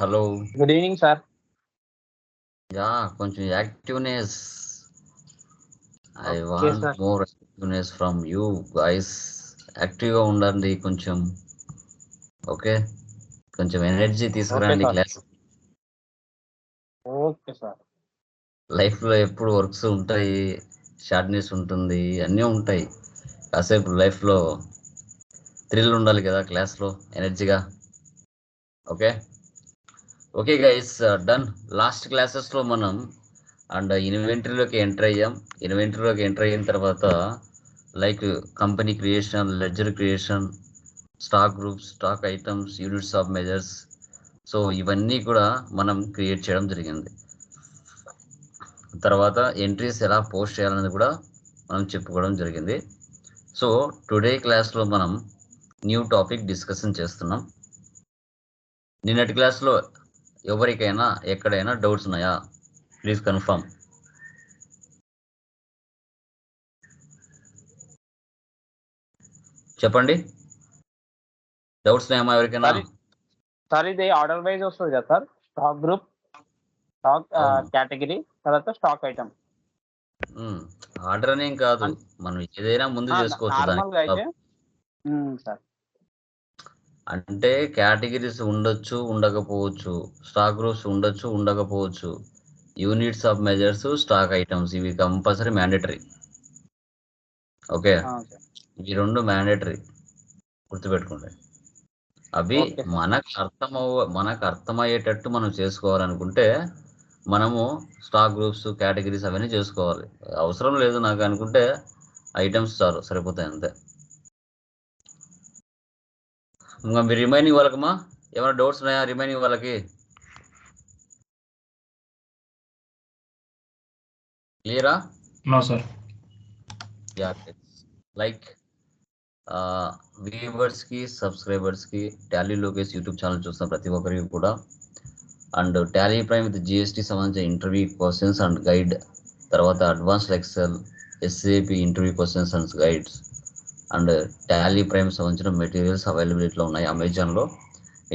Hello. Good evening sir. Yeah కొంచెం activeness. I want. More activeness from you guys. యాక్టివ్గా ఉండండి కొంచెం. Okay? కొంచెం ఎనర్జీ తీసుకురండి. క్లాస్. Okay sir. లైఫ్లో ఎప్పుడు వర్క్స్ ఉంటాయి షార్ట్నెస్ ఉంటుంది అన్నీ ఉంటాయి. కాసేపు లైఫ్లో థ్రిల్ ఉండాలి కదా క్లాస్లో ఎనర్జీగా. Okay? Okay guys done last క్లాసెస్లో మనం అండ్ ఇన్వెంటరీలోకి ఎంటర్ అయ్యాం. ఇన్వెంటరీలోకి ఎంటర్ అయిన తర్వాత like company creation ledger creation stock groups stock items units of measures so ఇవన్నీ కూడా మనం క్రియేట్ చేయడం జరిగింది. తర్వాత ఎంట్రీస్ ఎలా పోస్ట్ చేయాలనేది కూడా మనం చెప్పుకోవడం జరిగింది. సో టుడే క్లాస్లో మనం న్యూ టాపిక్ డిస్కషన్ చేస్తున్నాం. నిన్నటి క్లాస్లో ఎవరికైనా ఎక్కడైనా డౌట్స్ ఉన్నాయా? ప్లీజ్ కన్ఫర్మ్ చెప్పండి. డౌట్స్ ఉన్నాయమ్మా ఎవరికైనా. సార్. ఇది ఆర్డర్ వైజ్ వస్తుంది కదా sir? Stock group stock. Category తర్వాత స్టాక్ ఐటమ్ ఆర్డర్ అనేం కాదు. మనం ఏదైనా ముందు చేసుకోవచ్చు సార్. అంటే కేటగిరీస్ ఉండొచ్చు ఉండకపోవచ్చు. స్టాక్ గ్రూప్స్ ఉండొచ్చు ఉండకపోవచ్చు. Units of measures stock items. ఇవి కంపల్సరీ మ్యాండేటరీ. ఓకే? ఈ రెండు మ్యాండేటరీ. గుర్తుపెట్టుకోండి. అవి. మనకు అర్థమవ మనకు అర్థమయ్యేటట్టు మనం చేసుకోవాలనుకుంటే మనము స్టాక్ గ్రూప్స్ కేటగిరీస్ అవన్నీ చేసుకోవాలి. అవసరం లేదు నాకు అనుకుంటే ఐటమ్స్ చాలు సరిపోతాయి అంతే. ఇంకా మీరు రిమైనింగ్ వాళ్ళకమ్మా ఏమైనా డౌట్స్ ఉన్నాయా? రిమైనింగ్ వాళ్ళకి. క్లియరా నో సార్ లైక్ వ్యూవర్స్కి సబ్స్క్రైబర్స్కి టాలీ లోకేష్ యూట్యూబ్ ఛానల్ చూస్తున్న ప్రతి ఒక్కరికి కూడా. And Tally Prime with GST సంబంధించిన ఇంటర్వ్యూ క్వశ్చన్స్ అండ్ గైడ్ తర్వాత advanced Excel SAP interview questions and guides and Tally Prime సంబంధించిన మెటీరియల్స్ అవైలబిలిటీలో ఉన్నాయి. అమెజాన్లో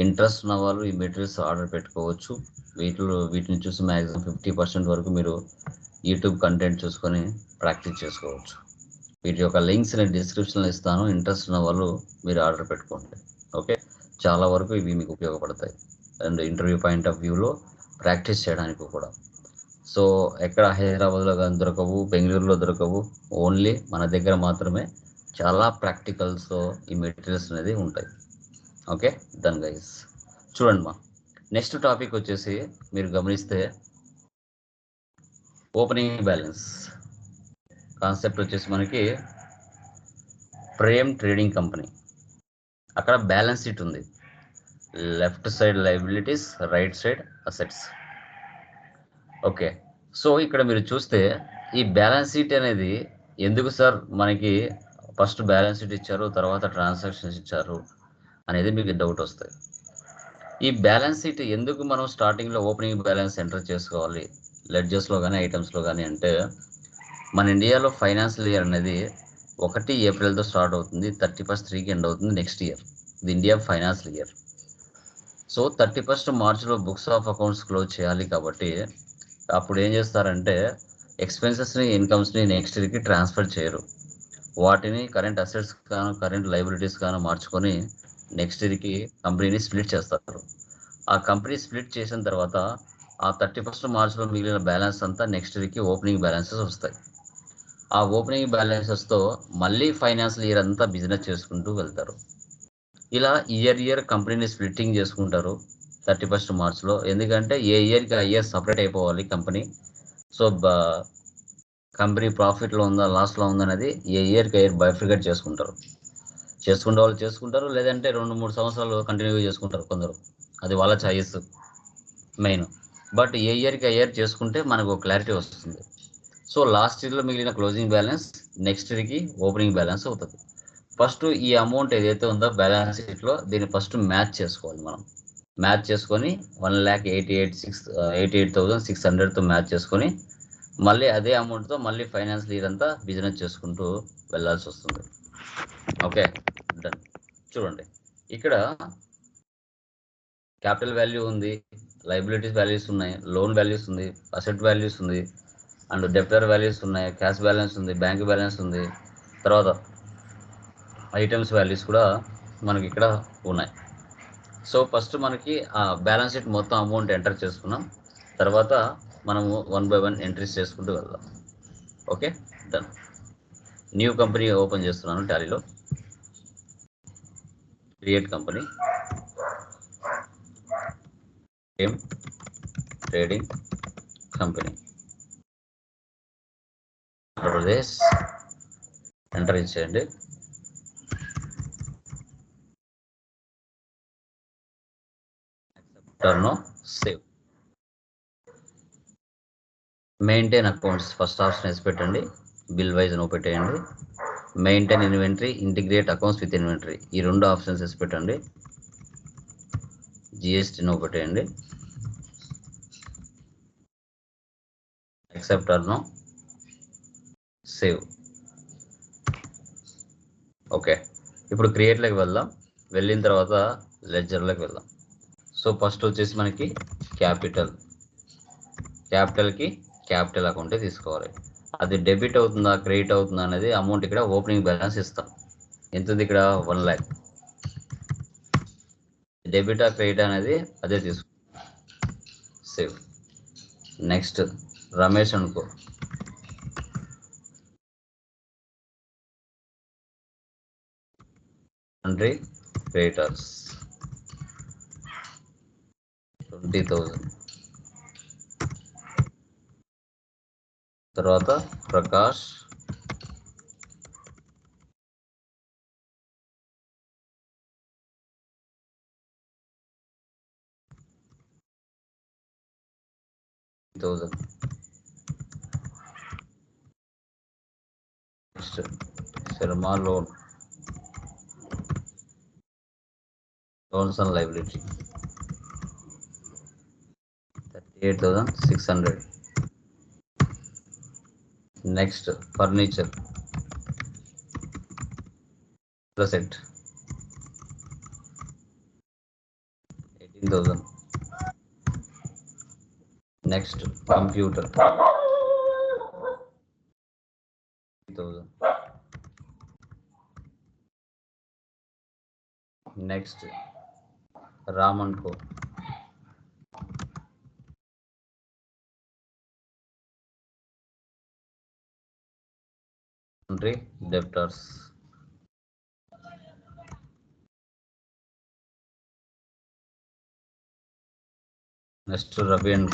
ఇంట్రెస్ట్ ఉన్న వాళ్ళు ఈ మెటీరియల్స్ ఆర్డర్ పెట్టుకోవచ్చు. వీటిలో వీటిని చూసి మ్యాక్సిమం ఫిఫ్టీ పర్సెంట్ వరకు మీరు యూట్యూబ్ కంటెంట్ చూసుకొని ప్రాక్టీస్ చేసుకోవచ్చు. వీటి యొక్క లింక్స్ నేను డిస్క్రిప్షన్లో ఇస్తాను. ఇంట్రెస్ట్ ఉన్న వాళ్ళు మీరు ఆర్డర్ పెట్టుకోండి. ఓకే? చాలా వరకు ఇవి మీకు ఉపయోగపడతాయి. అండ్ ఇంటర్వ్యూ పాయింట్ ఆఫ్ వ్యూలో ప్రాక్టీస్ చేయడానికి కూడా. సో ఎక్కడ హైదరాబాద్లో కానీ దొరకవు బెంగళూరులో దొరకవు ఓన్లీ మన దగ్గర మాత్రమే చాలా ప్రాక్టికల్స్తో ఈ మెటీరియల్స్ అనేది ఉంటాయి. ఓకే దన్ గైస్ చూడండి మా. నెక్స్ట్ టాపిక్ వచ్చేసి మీరు గమనిస్తే ఓపెనింగ్ బ్యాలెన్స్ కాన్సెప్ట్ వచ్చేసి మనకి ప్రేమ్ ట్రేడింగ్ కంపెనీ అక్కడ బ్యాలెన్స్ షీట్ ఉంది. Left side liabilities right side assets okay so ఇక్కడ మీరు చూస్తే ఈ బ్యాలెన్స్ షీట్ అనేది ఎందుకు సార్ మనకి ఫస్ట్ బ్యాలెన్స్ షీట్ ఇచ్చారు తర్వాత ట్రాన్సాక్షన్స్ ఇచ్చారు అనేది మీకు డౌట్ వస్తాయి. ఈ బ్యాలెన్స్ షీట్ ఎందుకు మనం స్టార్టింగ్లో ఓపెనింగ్ బ్యాలెన్స్ ఎంటర్ చేసుకోవాలి? లెడ్జెస్లో కానీ ఐటమ్స్లో కానీ అంటే మన ఇండియాలో ఫైనాన్షియల్ ఇయర్ అనేది ఒకటి ఏప్రిల్తో స్టార్ట్ అవుతుంది థర్టీ ఫస్ట్ త్రీకి ఎండ్ అవుతుంది నెక్స్ట్ ఇయర్. ఇది India financial year so thirty first మార్చ్లో బుక్స్ ఆఫ్ అకౌంట్స్ క్లోజ్ చేయాలి కాబట్టి అప్పుడు ఏం చేస్తారంటే ఎక్స్పెన్సెస్ని ఇన్కమ్స్ని నెక్స్ట్ ఇయర్కి ట్రాన్స్ఫర్ చేయరు. వాటిని కరెంట్ అసెట్స్ గాను కరెంట్ లైబిలిటీస్ గాను మార్చుకొని నెక్స్ట్ ఇయర్కి కంపెనీని స్ప్లిట్ చేస్తారు. ఆ కంపెనీ స్ప్లిట్ చేసిన తర్వాత ఆ థర్టీ ఫస్ట్ మార్చ్లో మిగిలిన బ్యాలెన్స్ అంతా నెక్స్ట్ ఇయర్కి ఓపెనింగ్ బ్యాలెన్సెస్ వస్తాయి. ఆ ఓపెనింగ్ బ్యాలెన్సెస్తో మళ్ళీ ఫైనాన్షియల్ ఇయర్ అంతా బిజినెస్ చేసుకుంటూ వెళ్తారు. ఇలా ఇయర్ ఇయర్ కంపెనీని స్ప్లిట్టింగ్ చేసుకుంటారు థర్టీ ఫస్ట్ మార్చ్లో ఎందుకంటే ఏ ఇయర్కి ఆ ఇయర్ సపరేట్ అయిపోవాలి కంపెనీ సో కంపెనీ ప్రాఫిట్లో ఉందా లాస్లో ఉందా అనేది ఏ ఇయర్కి ఇయర్ బైఫికేట్ చేసుకుంటారు. చేసుకునే వాళ్ళు చేసుకుంటారు లేదంటే రెండు మూడు సంవత్సరాలు కంటిన్యూ చేసుకుంటారు కొందరు. అది వాళ్ళ చాయిస్ మెయిన్. బట్ ఏ ఇయర్కి ఇయర్ చేసుకుంటే మనకు క్లారిటీ వస్తుంది. సో లాస్ట్ ఇయర్లో మిగిలిన క్లోజింగ్ బ్యాలెన్స్ నెక్స్ట్ ఇయర్కి ఓపెనింగ్ బ్యాలెన్స్ అవుతుంది. ఫస్ట్ ఈ అమౌంట్ ఏదైతే ఉందో బ్యాలెన్స్ షీట్లో దీన్ని ఫస్ట్ మ్యాచ్ చేసుకోవాలి మనం. మ్యాచ్ చేసుకొని one lakh eighty eight six eighty eight thousand six హండ్రెడ్తో match చేసుకొని మళ్ళీ అదే అమౌంట్తో మళ్ళీ ఫైనాన్స్ ఇయర్ అంతా బిజినెస్ చేసుకుంటూ వెళ్ళాల్సి వస్తుంది. Okay done. చూడండి ఇక్కడ క్యాపిటల్ వాల్యూ ఉంది లైబిలిటీస్ వాల్యూస్ ఉన్నాయి లోన్ వాల్యూస్ ఉంది అసెట్ వాల్యూస్ ఉంది అండ్ డెప్టర్ వాల్యూస్ ఉన్నాయి క్యాష్ బ్యాలెన్స్ ఉంది బ్యాంక్ బ్యాలెన్స్ ఉంది తర్వాత ఐటమ్స్ వాల్యూస్ కూడా మనకి ఇక్కడ ఉన్నాయి. సో ఫస్ట్ మనకి ఆ బ్యాలెన్స్ షీట్ మొత్తం అమౌంట్ ఎంటర్ చేసుకున్నాం తర్వాత మనము వన్ బై వన్ ఎంట్రీస్ చేసుకుంటూ వెళ్దాం. Okay done new company open చేస్తున్నాను టాలీలో. క్రియేట్ కంపెనీ ఏం ట్రేడింగ్ కంపెనీ ఆంధ్రప్రదేశ్ ఎంటర్ ఇచ్చేయండి turn save maintain accounts first option వేసి పెట్టండి. బిల్ వైజ్ నో పెట్టేయండి. Maintain inventory integrate accounts with inventory ఈ రెండు ఆప్షన్స్ వేసి పెట్టండి. జిఎస్టీ నో పెట్టేయండి. Accept or no save okay ఇప్పుడు క్రియేట్లోకి వెళ్దాం. వెళ్ళిన తర్వాత లెడ్జర్లోకి వెళ్దాం. సో ఫస్ట్ వచ్చేసి మనకి క్యాపిటల్ క్యాపిటల్కి క్యాపిటల్ అకౌంటే తీసుకోవాలి. అది డెబిట్ అవుతుందా క్రెడిట్ అవుతుందా అనేది అమౌంట్ ఇక్కడ ఓపెనింగ్ బ్యాలెన్స్ ఇస్తాం. ఎంత ఉంది ఇక్కడ? వన్ ల్యాక్. డెబిట్ ఆ క్రెడిట్ అనేది అదే తీసుకో సేవ్. నెక్స్ట్ రమేష్ అనుకో. తండ్రి క్రియేటర్స్ ట్వంటీ థౌజండ్. తర్వాత Prakash. Thousand Sharma loan loans and liability thirty eight thousand six hundred next furniture. Present 18000 next computer. Eighteen thousand. next raman country debtors next Ravi and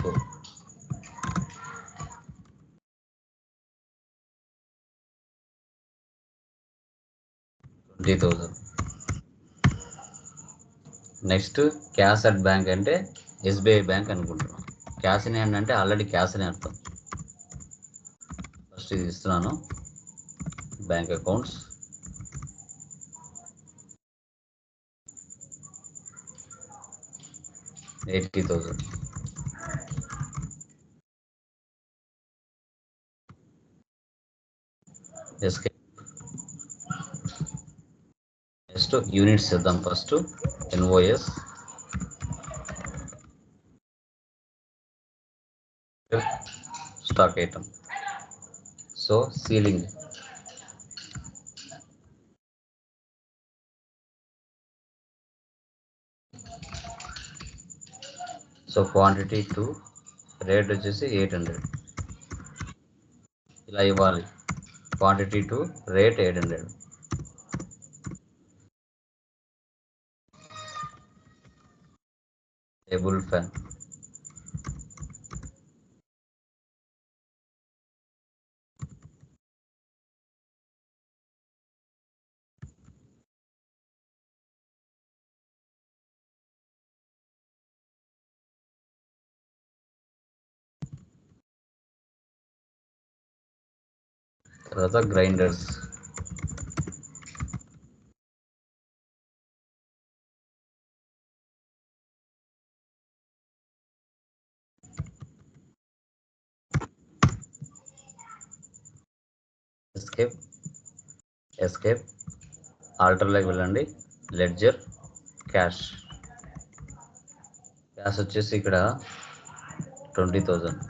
twenty thousand next cash at bank అంటే SBI bank అనుకుంటున్నాం. Cash in hand అంటే already cash అని అర్థం first ఇది ఇస్తున్నాను. Bank accounts eighty thousand SK next units ఇద్దాం first NOS stock item so ceiling so quantity two rate వచ్చేసి eight hundred. ఇలా ఇవ్వాలి. Quantity two rate eight hundred. Table fan తర్వాత గ్రైండర్స్. ఎస్కేప్ ఎస్కేప్ ఆల్టర్లోకి వెళ్ళండి. లెడ్జర్ క్యాష్ క్యాష్ వచ్చేసి ఇక్కడ twenty thousand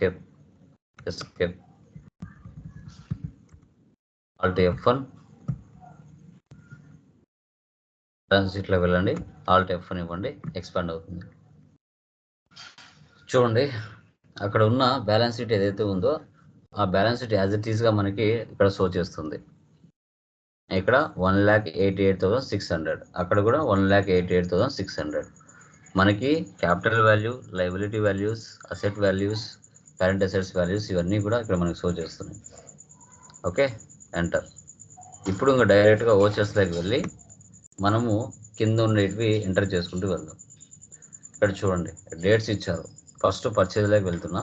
escape escape alt F one ట్రాన్సిట్లో వెళ్ళండి. Alt F one ఇవ్వండి. ఎక్స్పాండ్ అవుతుంది. చూడండి అక్కడ ఉన్న బ్యాలెన్స్ షీట్ ఏదైతే ఉందో ఆ బ్యాలెన్స్ షీట్ యాజ్ ఇట్ ఈస్గా మనకి ఇక్కడ షో చేస్తుంది. ఇక్కడ one lakh eighty eight thousand six hundred అక్కడ కూడా one lakh eighty eight thousand six hundred మనకి capital value liability values asset values current assets values ఇవన్నీ కూడా ఇక్కడ మనకి షో చేస్తున్నాయి. ఓకే? ఎంటర్ ఇప్పుడు ఇంకా డైరెక్ట్గా ఓచర్స్లోకి వెళ్ళి మనము కింద ఉండేటివి ఎంటర్ చేసుకుంటూ వెళ్దాం. ఇక్కడ చూడండి డేట్స్ ఇచ్చారు. ఫస్ట్ పర్చేజ్లోకి వెళ్తున్నా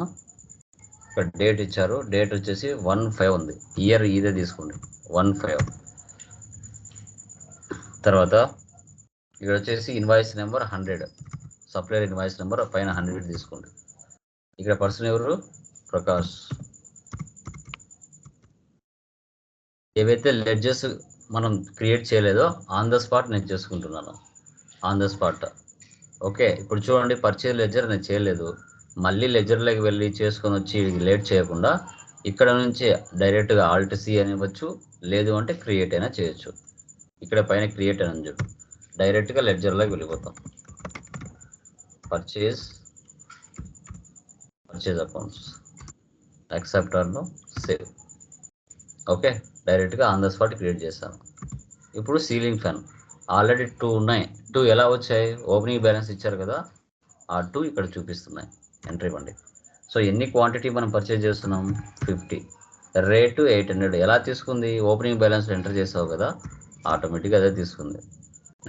ఇక్కడ డేట్ ఇచ్చారు. డేట్ వచ్చేసి వన్ ఫైవ్ ఉంది. ఇయర్ ఇదే తీసుకోండి. వన్ ఫైవ్ తర్వాత ఇక్కడ వచ్చేసి invoice number hundred supplier invoice number పైన హండ్రెడ్ తీసుకోండి. ఇక్కడ పర్సన్ ఎవరు? ప్రకాష్. ఏవైతే లెడ్జెస్ మనం క్రియేట్ చేయలేదో ఆన్ ద స్పాట్ నేను చేసుకుంటున్నాను. ఆన్ ద స్పాట్ ఓకే ఇప్పుడు చూడండి పర్చేజ్ లెడ్జర్ నేను చేయలేదు. మళ్ళీ లెడ్జర్లోకి వెళ్ళి చేసుకొని వచ్చి లేట్ చేయకుండా ఇక్కడ నుంచి డైరెక్ట్గా ఆల్ట్ సి అని ఇవ్వచ్చు లేదు అంటే క్రియేట్ అయినా చేయొచ్చు. ఇక్కడ పైన క్రియేట్ అని చూడు. డైరెక్ట్గా లెడ్జర్లోకి వెళ్ళిపోతాం. పర్చేజ్ పర్చేజ్ అకౌంట్స్ యాక్సెప్టర్లో సేవ్ ఓకే డైరెక్ట్గా ఆన్ ద స్పాట్ క్రియేట్ చేస్తాను ఇప్పుడు సీలింగ్ ఫ్యాన్ ఆల్రెడీ టూ ఉన్నాయి. టూ ఎలా వచ్చాయి? ఓపెనింగ్ బ్యాలెన్స్ ఇచ్చారు కదా ఆ టూ ఇక్కడ చూపిస్తున్నాయి. ఎంట్రీ ఇవ్వండి. సో ఎన్ని క్వాంటిటీ మనం పర్చేజ్ చేస్తున్నాం? ఫిఫ్టీ రేటు ఎయిట్ హండ్రెడ్ ఎలా తీసుకుంది? ఓపెనింగ్ బ్యాలెన్స్ ఎంటర్ చేసావు కదా ఆటోమేటిక్గా అదే తీసుకుంది.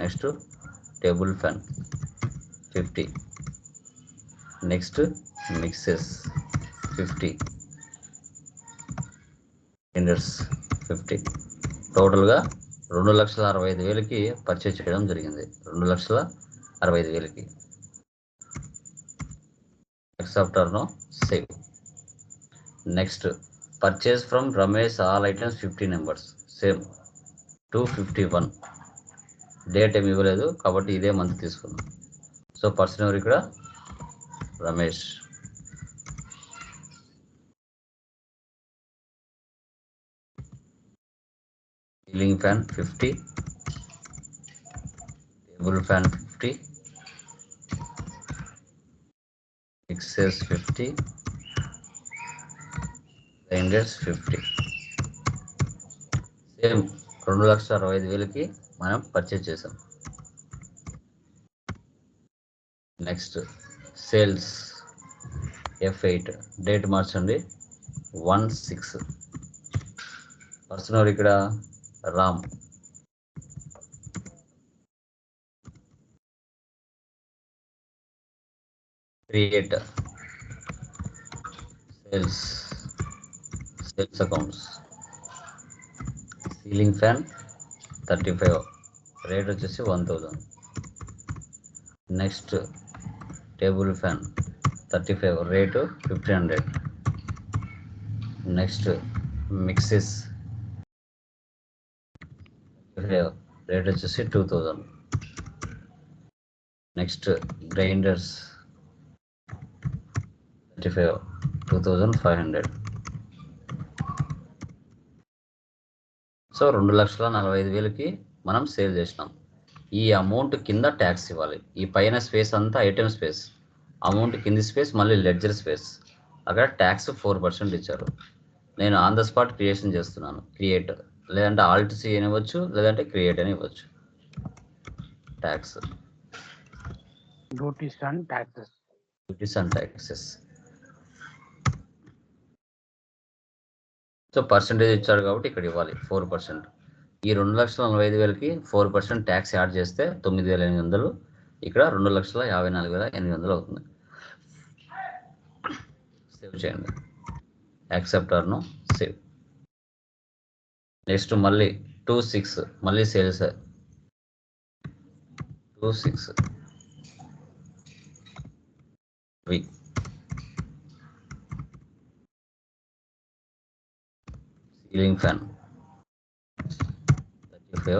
Next table fan fifty next mixers fifty. Grinders fifty. టోటల్గా రెండు లక్షల అరవై ఐదు వేలకి పర్చేజ్ చేయడం జరిగింది. రెండు లక్షల అరవై ఐదు వేలకి. యాక్సెప్టర్ను save next purchase from Ramesh all items fifty numbers same two fifty one date ఏమి ఇవ్వలేదు కాబట్టి ఇదే మంత్ తీసుకున్నాం సో పర్సన్ ఎవరు ఇక్కడ? Ramesh ceiling fan fifty table fan fifty mixers fifty grinders fifty same రెండు లక్షల అరవై ఐదు వేలకి మనం పర్చేజ్ చేసాం. Next sales F eight date మార్చండి. One six. పర్సనల్ ఇక్కడ Ram. Create sales. Sales accounts. Ceiling fan thirty five. Rate వచ్చేసి one thousand. Next table fan thirty five rate fifteen hundred. Next mixers rate వచ్చేసి two thousand next grinders thirty five two thousand five hundred. So రెండు లక్షల నలభై ఐదు వేలకి మనం sale చేసినాం. ఈ అమౌంట్ కింద ట్యాక్స్ ఇవ్వాలి. ఈ పైన స్పేస్ అంతా ఐటెం స్పేస్ అమౌంట్ కింది స్పేస్ మళ్ళీ లెడ్జర్ స్పేస్ అక్కడ ట్యాక్స్ ఫోర్ పర్సెంట్ ఇచ్చారు. నేను ఆన్ ద స్పాట్ క్రియేషన్ చేస్తున్నాను. క్రియేట్ లేదంటే ఆల్ట్ సి అని ఇవ్వచ్చు లేదంటే క్రియేట్ అని ఇవ్వచ్చు. Tax. Duties and taxes so percentage ఇచ్చాడు కాబట్టి ఇక్కడ ఇవ్వాలి. ఫోర్ పర్సెంట్ ఈ రెండు లక్షల నలభై ఐదు వేలకి ఫోర్ పర్సెంట్ ట్యాక్స్ యాడ్ చేస్తే తొమ్మిది వేల ఎనిమిది వందలు. ఇక్కడ రెండు లక్షల యాభై నాలుగు వేల ఎనిమిది వందలు అవుతుంది. సేవ్ చేయండి. యాక్సెప్టర్ను సేవ్ నెక్స్ట్ మళ్ళీ టూ సిక్స్ మళ్ళీ sales two six V ceiling fan thirty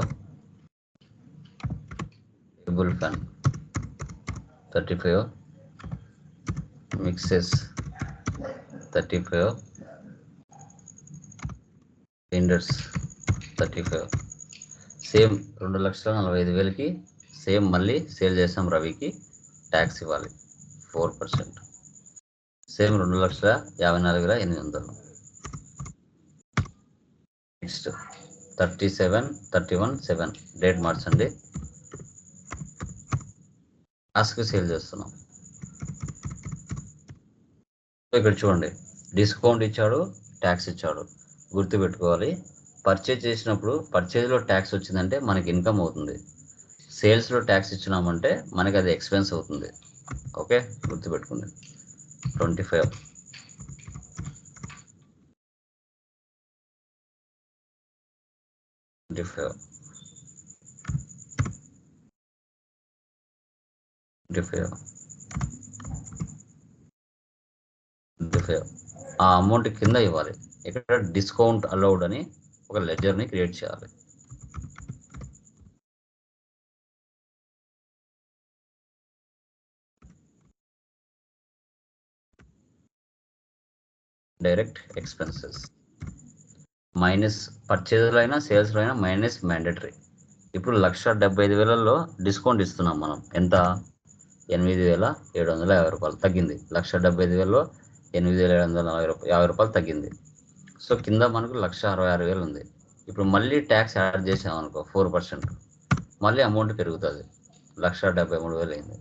table fan thirty five mixes thirty five tenders thirty five same రెండు లక్షల నలభై ఐదు వేలకి సేమ్ మళ్ళీ సేల్ చేసాం రవికి. ట్యాక్స్ ఇవ్వాలి. ఫోర్ పర్సెంట్ సేమ్ రెండు లక్షల యాభై నాలుగు వేల ఎనిమిది వందలు. Next thirty seven thirty one seven. Date మార్చండి. టాస్క్ సేల్ చేస్తున్నాం. ఇక్కడ చూడండి. డిస్కౌంట్ ఇచ్చాడు ట్యాక్స్ ఇచ్చాడు. గుర్తుపెట్టుకోవాలి. పర్చేజ్ చేసినప్పుడు పర్చేజ్లో ట్యాక్స్ వచ్చిందంటే మనకి ఇన్కమ్ అవుతుంది. సేల్స్లో ట్యాక్స్ ఇచ్చినామంటే మనకి అది ఎక్స్పెన్స్ అవుతుంది. ఓకే గుర్తుపెట్టుకోండి. Twenty five twenty five twenty ఆ అమౌంట్ కింద ఇవ్వాలి. ఇక్కడ డిస్కౌంట్ అలౌడ్ అని ఒక లెజర్ని క్రియేట్ చేయాలి. డైరెక్ట్ ఎక్స్పెన్సెస్ మైనస్ పర్చేజ్లో అయినా సేల్స్లో అయినా మైనస్ మ్యాండేటరీ. ఇప్పుడు లక్ష డెబ్బై ఐదు వేలలో డిస్కౌంట్ ఇస్తున్నాం మనం. ఎంత? ఎనిమిది వేల ఏడు వందల యాభై రూపాయలు తగ్గింది. లక్ష డెబ్బై ఐదు వేలలో ఎనిమిది వేల ఏడు వందల నలభై రూపాయలు యాభై రూపాయలు తగ్గింది. సో కింద మనకు లక్ష అరవై ఆరు వేలు ఉంది. ఇప్పుడు మళ్ళీ ట్యాక్స్ యాడ్ చేసామనుకో ఫోర్ పర్సెంట్. మళ్ళీ అమౌంట్ పెరుగుతుంది. లక్ష డెబ్బై మూడు వేలు అయింది.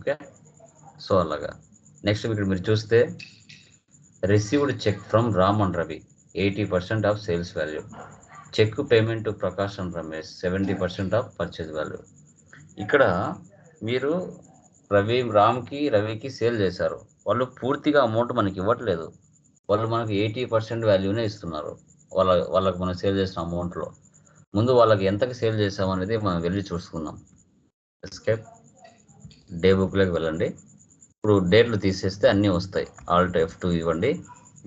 ఓకే? సో అలాగా. నెక్స్ట్ ఇక్కడ మీరు చూస్తే received cheque from Ram and Ravi eighty percent of sales value cheque payment Prakash and Ramesh seventy percent of purchase value ఇక్కడ మీరు రవి రామ్కి రవికి సేల్ చేశారు. వాళ్ళు పూర్తిగా అమౌంట్ మనకి ఇవ్వట్లేదు. వాళ్ళు మనకు ఎయిటీ పర్సెంట్ వాల్యూనే ఇస్తున్నారు. వాళ్ళ వాళ్ళకి మనం సేల్ చేసిన అమౌంట్లో ముందు వాళ్ళకి ఎంతకి సేల్ చేసామనేది మనం వెళ్ళి చూసుకుందాం. ఎస్కేప్ డే బుక్లోకి వెళ్ళండి. ఇప్పుడు డేట్లు తీసేస్తే అన్నీ వస్తాయి. ఆల్ట్ ఎఫ్ టూ ఇవ్వండి.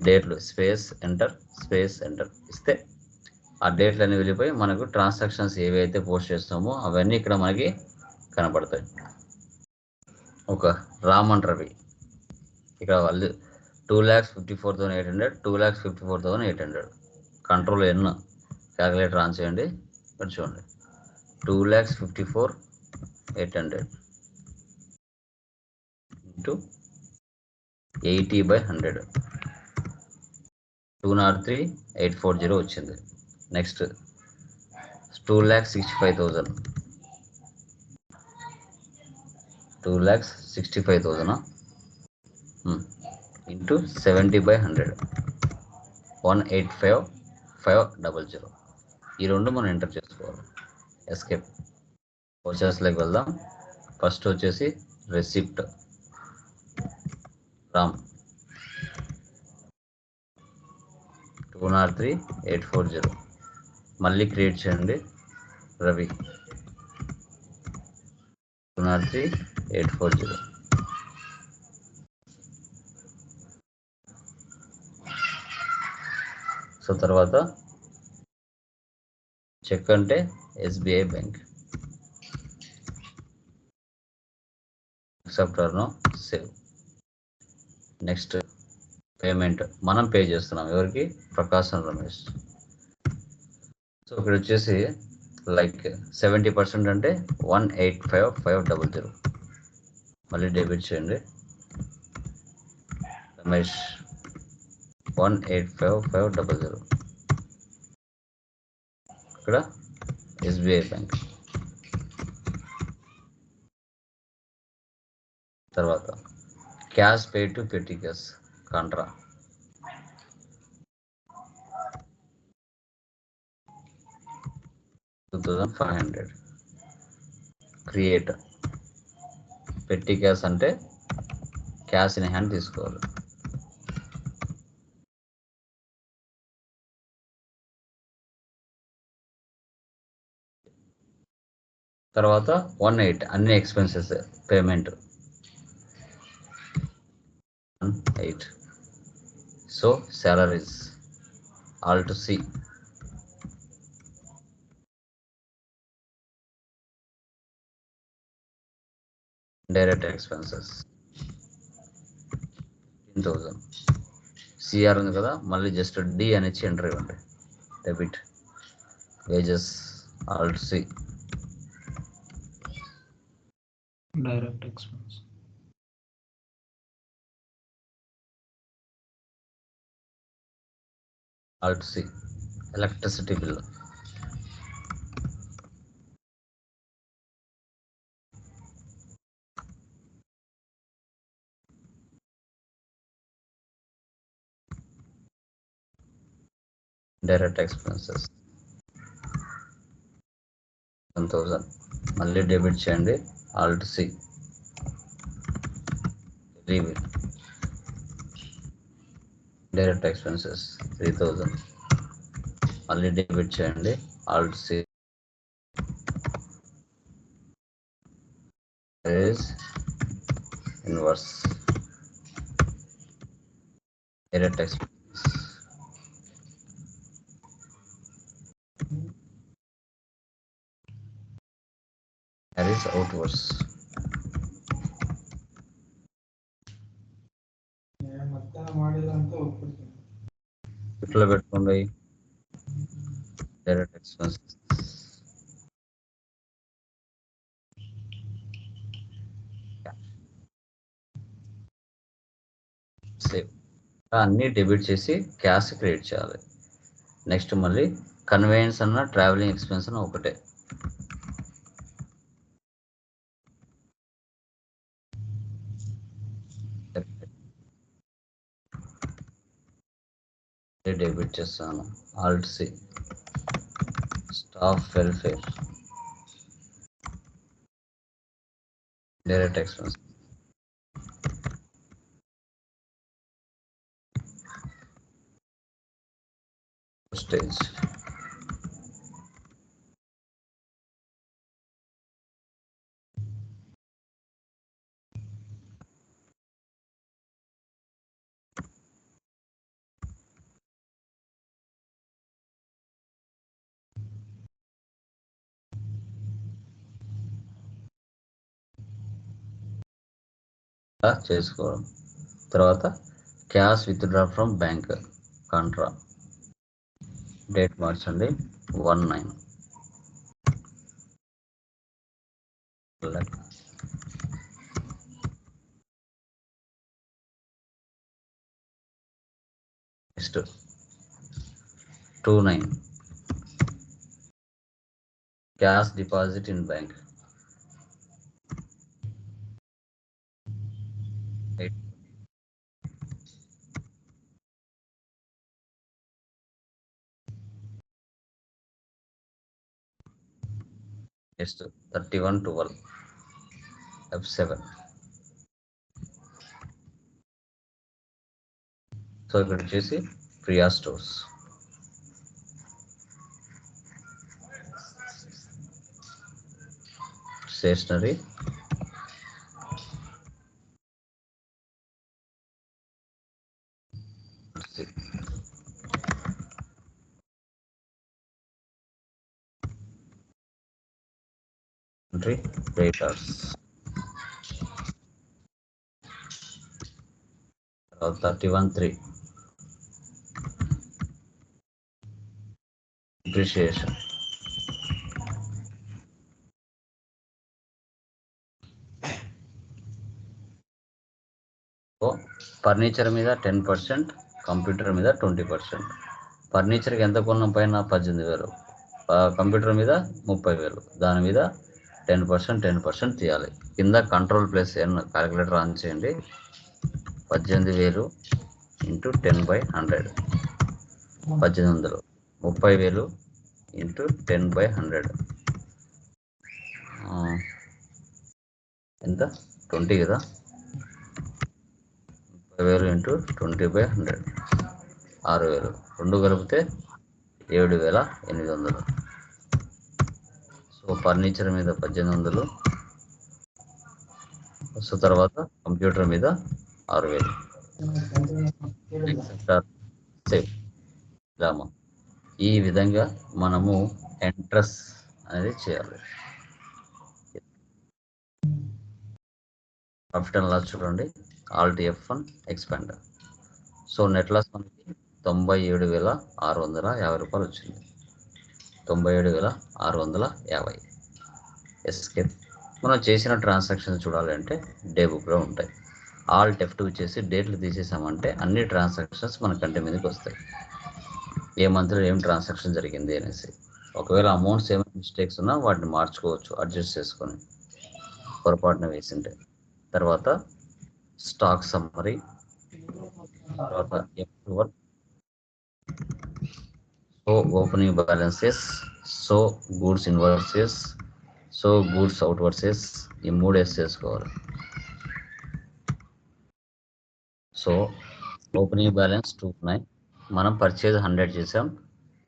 డేట్లు స్పేస్ ఎంటర్ స్పేస్ ఎంటర్ ఇస్తే ఆ డేట్లు అన్ని వెళ్ళిపోయి మనకు ట్రాన్సాక్షన్స్ ఏవైతే పోస్ట్ చేస్తామో అవన్నీ ఇక్కడ మనకి కనపడతాయి. ఒక రామ్ రవి. ఇక్కడ వాళ్ళు two lakhs fifty four thousand eight hundred two lakhs fifty four thousand eight hundred control N calculator on చేయండి. ఇక్కడ చూడండి. Two lakhs fifty four eight hundred into eighty by hundred two naught three eight four zero వచ్చింది. Next two lakhs sixty five thousand two lakhs sixty five థౌజండా into seventy by hundred one eight five five double zero ఈ రెండు మనం enter చేసుకోవాలి. Escape వచ్చేస్లోకి వెళ్దాం. First వచ్చేసి receipt Ram two naught three eight four zero మళ్ళీ create చేయండి. Ravi. Two naught three eight four zero so తర్వాత cheque అంటే SBI bank accept or no save next payment మనం పే చేస్తున్నాం. ఎవరికి? ప్రకాశం రమేష్. సో ఇక్కడ వచ్చేసి లైక్ సెవెంటీ పర్సెంట్ అంటే one eight five five double zero. మళ్ళీ డెబిట్ చేయండి. Ramesh one eight five five double zero. ఇక్కడ ఎస్బీఐ బ్యాంక్. తర్వాత cash pay to petty cash contra. Two thousand five hundred create. Petty cash అంటే cash in hand తీసుకోవాలి. తర్వాత one eight అన్ని expenses payment eight so salaries. All to see. Direct expenses. 15000 CR ఉంది కదా మళ్ళీ just D అనేసి enter ఇవ్వండి. Debit wages alt C direct expense alt C. Electricity bill. Direct expenses one thousand మళ్ళీ debit చేయండి. Alt C leave direct expenses three thousand మళ్ళీ debit చేయండి alt C inwards direct expenses carries outwards. ఇట్లా పెట్టుకోండి direct expense save అన్ని debit చేసి cash create చేయాలి. Next మళ్ళీ కన్వేయన్స్ అన్న ట్రావెలింగ్ ఎక్స్పెన్స్ అన్న ఒకటే. డెబిట్ చేస్తాను alt C staff welfare direct expense stage చేసుకోవడం. తర్వాత cash withdraw from bank contra. Date మార్చండి. One nine. Next. Two nine. Cash deposit in bank. Next thirty one twelve F seven so ఇక్కడ వచ్చేసి Priya stores stationery entry raters thirty one three depreciation furniture మీద ten percent computer మీద twenty percent ఫర్నిచర్కి ఎంత కొన్నాం పైన? పద్దెనిమిది వేలు. Uh, కంప్యూటర్ మీద ముప్పై వేలు. దాని మీద టెన్ పర్సెంట్ టెన్ పర్సెంట్ తీయాలి. కింద control plus N calculator on చేయండి. పద్దెనిమిది వేలు ఇంటూ టెన్ బై హండ్రెడ్. పద్దెనిమిది వందలు. ముప్పై వేలు ఇంటూ టెన్ బై హండ్రెడ్. ఎంత? ట్వంటీ కదా? ముప్పై వేలు ఇంటూ ట్వంటీ బై హండ్రెడ్. ఆరు వేలు. రెండు కలిపితే ఏడు వేల ఎనిమిది వందలు. సో ఫర్నిచర్ మీద పద్దెనిమిది వందలు. సో తర్వాత కంప్యూటర్ మీద ఆరు వేలు సేవ్ రామ ఈ విధంగా మనము ఎంట్రస్ అనేది చేయాలి. ప్రాఫిట్ అండ్ లాస్ చూడండి. Alt F one expand so net loss మనకి తొంభై ఏడు వేల ఆరు వందల యాభై రూపాయలు వచ్చింది. తొంభై ఏడు వేల ఆరు వందల యాభై. ఎస్కేప్ మనం చేసిన ట్రాన్సాక్షన్స్ చూడాలి అంటే డే బుక్లో ఉంటాయి. ఆల్ టెఫ్ట్ వచ్చేసి డేట్లు తీసేసామంటే అన్ని ట్రాన్సాక్షన్స్ మన కంటి మీదకి వస్తాయి. ఏ మంత్లో ఏం ట్రాన్సాక్షన్ జరిగింది అనేసి. ఒకవేళ అమౌంట్స్ ఏమైనా మిస్టేక్స్ ఉన్నా వాటిని మార్చుకోవచ్చు అడ్జస్ట్ చేసుకొని పొరపాటున వేసింటే. తర్వాత స్టాక్ సమ్మరీ తర్వాత so opening balances so goods inwards so goods outwards ఈ మూడు వేసి చేసుకోవాలి. సో ఓపెనింగ్ బ్యాలెన్స్ టూ ఉన్నాయి. మనం పర్చేజ్ హండ్రెడ్ చేసాం.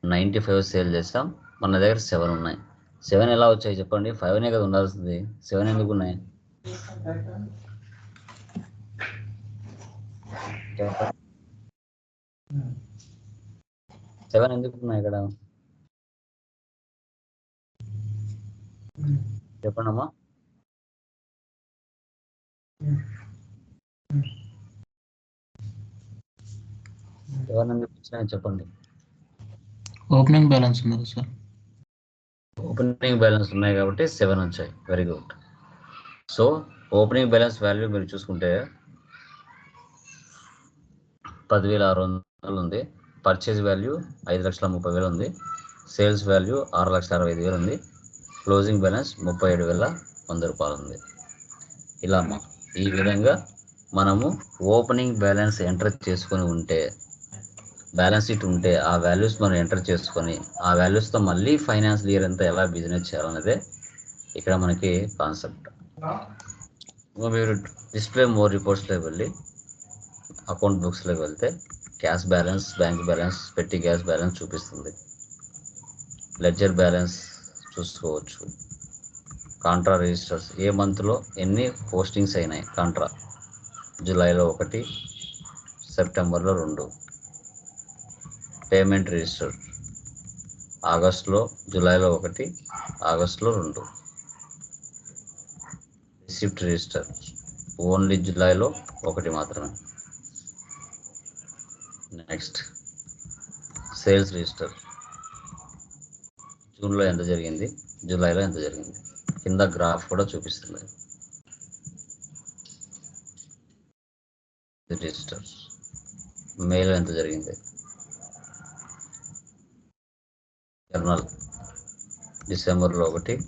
నైంటీ ఫైవ్ సేల్ చేసాం. మన దగ్గర సెవెన్ ఉన్నాయి. సెవెన్ ఎలా వచ్చాయి చెప్పండి? ఫైవ్నే కదా ఉండాల్సింది. సెవెన్ ఎందుకు ఉన్నాయి? సెవెన్ ఎందుకు ఉన్నాయి ఇక్కడ? చెప్పండి అమ్మా సెవెన్ ఎందుకు వచ్చినాయి చెప్పండి. ఓపెనింగ్ బ్యాలెన్స్ ఉంది కదా సార్? ఓపెనింగ్ బ్యాలెన్స్ ఉన్నాయి కాబట్టి సెవెన్ వచ్చాయి. Very good. So opening balance value మీరు చూసుకుంటే పదివేల ఆరు వందలు ఉంది. పర్చేజ్ వాల్యూ ఐదు లక్షల ముప్పై వేలు ఉంది. సేల్స్ వాల్యూ ఆరు లక్షల అరవై ఐదు వేలు ఉంది. క్లోజింగ్ బ్యాలెన్స్ ముప్పై ఏడు వేల వంద రూపాయలు ఉంది. ఇలా ఈ విధంగా మనము ఓపెనింగ్ బ్యాలెన్స్ ఎంటర్ చేసుకొని ఉంటే బ్యాలెన్స్ షీట్ ఉంటే ఆ వాల్యూస్ మనం ఎంటర్ చేసుకొని ఆ వాల్యూస్తో మళ్ళీ ఫైనాన్స్ ఇయర్ అంతా ఎలా బిజినెస్ చేయాలనేదే ఇక్కడ మనకి కాన్సెప్ట్ మీరు డిస్ప్లే మోర్ రిపోర్ట్స్లోకి వెళ్ళి అకౌంట్ బుక్స్లోకి వెళ్తే cash balance bank balance petty cash balance చూపిస్తుంది. లెడ్జర్ బ్యాలెన్స్ చూసుకోవచ్చు. కాంట్రా రిజిస్టర్స్ ఏ మంత్లో ఎన్ని పోస్టింగ్స్ అయినాయి? కాంట్రా జూలైలో ఒకటి సెప్టెంబర్లో రెండు. పేమెంట్ రిజిస్టర్ ఆగస్టులో జూలైలో ఒకటి ఆగస్టులో రెండు. రిసిప్ట్ రిజిస్టర్ ఓన్లీ జూలైలో ఒకటి మాత్రమే. నెక్స్ట్ సేల్స్ రిజిస్టర్ జూన్లో ఎంత జరిగింది? జూలైలో ఎంత జరిగింది? కింద గ్రాఫ్ కూడా చూపిస్తుంది. రిజిస్టర్ మేలో ఎంత జరిగింది? జర్నల్ డిసెంబర్లో ఒకటి.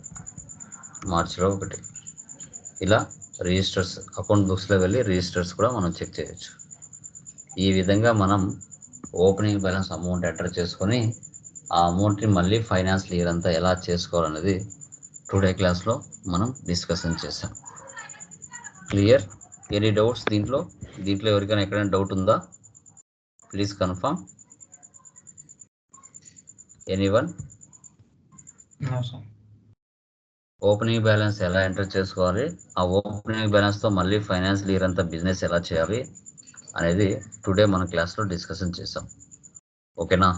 మార్చిలో ఒకటి. ఇలా రిజిస్టర్స్ అకౌంట్ బుక్స్లో వెళ్ళి రిజిస్టర్స్ కూడా మనం చెక్ చేయొచ్చు. ఈ విధంగా మనం ఓపెనింగ్ బ్యాలెన్స్ అమౌంట్ ఎంటర్ చేసుకొని ఆ అమౌంట్ని మళ్ళీ ఫైనాన్స్ ఇయర్ అంతా ఎలా చేసుకోవాలనేది టుడే క్లాస్లో మనం డిస్కషన్ చేసాం క్లియర్ ఎనీ డౌట్స్ దీంట్లో? దీంట్లో ఎవరికైనా ఎక్కడైనా డౌట్ ఉందా? Please confirm any one opening balance ఎలా ఎంటర్ చేసుకోవాలి? ఆ ఓపెనింగ్ బ్యాలెన్స్తో మళ్ళీ ఫైనాన్స్ ఇయర్ అంతా బిజినెస్ ఎలా చేయాలి? అనేది టుడే మన క్లాస్లో డిస్కషన్ చేసాం ఓకేనా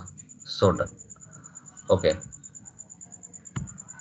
సో డన్ ఓకే